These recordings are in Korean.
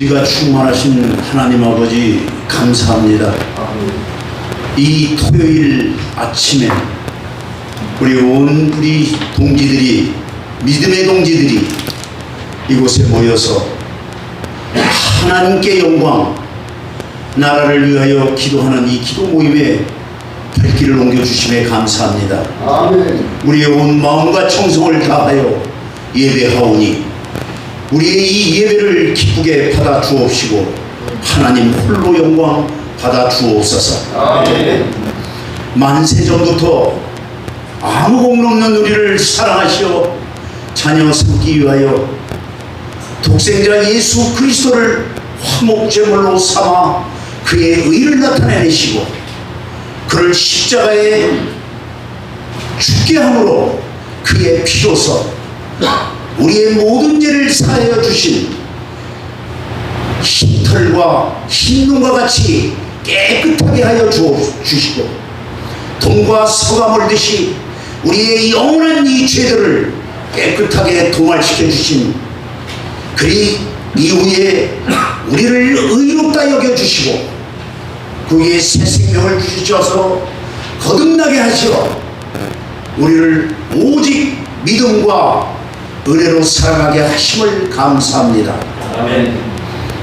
우리가 충만하신 하나님 아버지 감사합니다. 이 토요일 아침에 우리 온 우리 동지들이 믿음의 동지들이 이곳에 모여서 하나님께 영광 나라를 위하여 기도하는 이 기도 모임에 발길을 옮겨주심에 감사합니다. 아멘. 우리의 온 마음과 정성을 다하여 예배하오니 우리의 이 예배를 기쁘게 받아 주옵시고 하나님 홀로 영광 받아 주옵소서. 아멘. 만세 전부터 아무 공로 없는 우리를 사랑하시어 자녀 삼기 위하여 독생자 예수 그리스도를 화목제물로 삼아 그의 의를 나타내시고 그를 십자가에 죽게 함으로 그의 피로서 우리의 모든 죄를 사하여 주신 흰 털과 흰눈과 같이 깨끗하게 하여 주시고 돈과 서가 물듯이 우리의 영원한 이 죄들을 깨끗하게 도말시켜 주신 그리 이후에 우리를 의롭다 여겨 주시고 그의 새 생명을 주셔서 거듭나게 하시어 우리를 오직 믿음과 은혜로 살아가게 하심을 감사합니다. 아멘.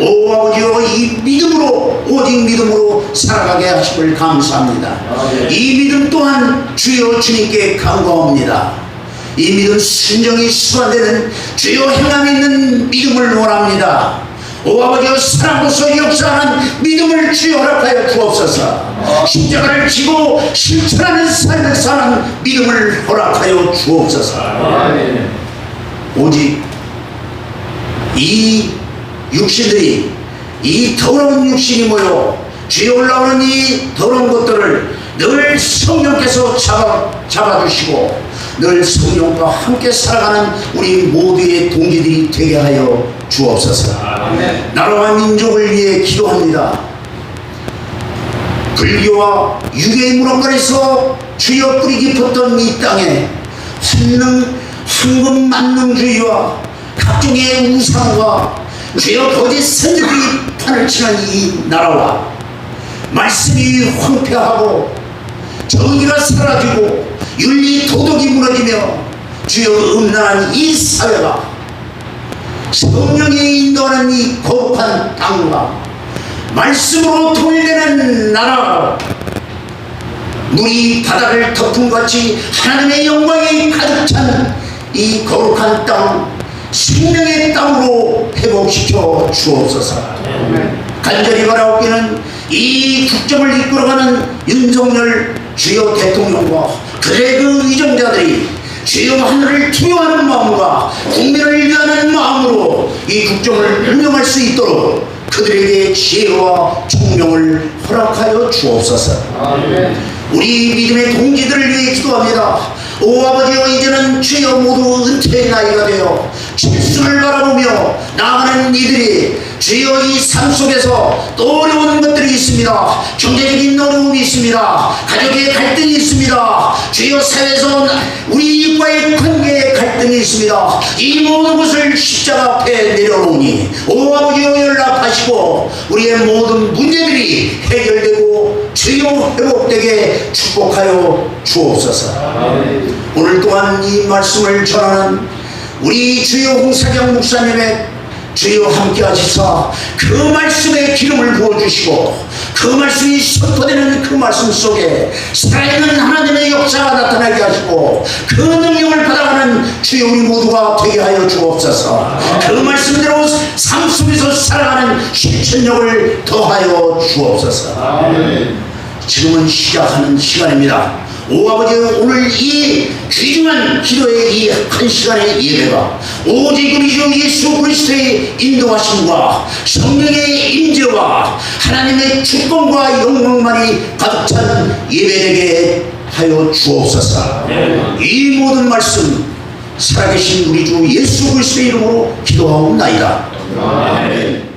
오 아버지여 이 믿음으로 오직 믿음으로 살아가게 하심을 감사합니다. 아멘. 이 믿음 또한 주여 주님께 간구합니다. 이 믿음 순정이 수반되는 주여 행함 있는 믿음을 원합니다. 오 아버지여 사랑으로서 역사하는 믿음을 주여 허락하여 주옵소서. 십자가를 지고 실천하는 삶을 사는 믿음을 허락하여 주옵소서. 아멘. 오직 이 육신들이 이 더러운 육신이 모여 죄 올라오는 이 더러운 것들을 늘 성령께서 잡아, 잡아주시고 늘 성령과 함께 살아가는 우리 모두의 동기들이 되게 하여 주옵소서. 나라와 민족을 위해 기도합니다 불교와 유교의 무덤관에서 주여 뿌리 깊었던 이 땅에 한능 황금 만능주의와 각종의 우상과 주여 거짓 선들이 판을 치는 이 나라와 말씀이 황폐하고 정의가 사라지고 윤리 도덕이 무너지며 주여 음란한 이 사회가 성령이 인도하는 이 거룩한 땅과 말씀으로 통일되는 나라 물이 바다를 덮은 같이 하나님의 영광이 가득 찬 이 거룩한 땅 생명의 땅으로 회복시켜 주옵소서 간절히 바라옵기는 이 국정을 이끌어가는 윤석열 주요 대통령과 그의 그 위정자들이 주요 하늘을 투명하는 마음과 국민을 위하는 마음으로 이 국정을 운영할 수 있도록 그들에게 지혜와 총명을 허락하여 주옵소서. 우리 믿음의 동지들을 위해 기도합니다. 오 아버지여 이제는 주여 모두 은퇴의 나이가 되어 질수를 바라보며 나아가는 이들이 주여 이 삶 속에서 또 어려운 것들이 있습니다. 경제적인 어려움이 있습니다. 가족의 갈등이 있습니다. 주여 사회에서 우리 과의 관계에 갈등이 있습니다. 이 모든 것을 십자가 앞에 내려놓으니 오 아버지여 연락하시고 우리의 모든 문제들이 해결되고 주여 회복되게 축복하여 주옵소서. 오늘 또한 이 말씀을 전하는 우리 주요 홍사경 목사님의 주여 함께 하시사 그 말씀에 기름을 부어주시고 그 말씀이 선포되는 그 말씀 속에 살아있는 하나님의 역사가 나타나게 하시고 그 능력을 받아가는 주여 우리 모두가 되게 하여 주옵소서 그 말씀대로 삶 속에서 살아가는 실천력을 더하여 주옵소서. 지금은 시작하는 시간입니다. 오 아버지 오늘 이 귀중한 기도의 이 한 시간의 예배가 오직 우리 주 예수 그리스도의 인도하심과 성령의 임재와 하나님의 축복과 영광만이 가득 찬 예배되게 하여 주옵소서. 이 모든 말씀 살아계신 우리 주 예수 그리스도의 이름으로 기도하옵나이다. 아멘.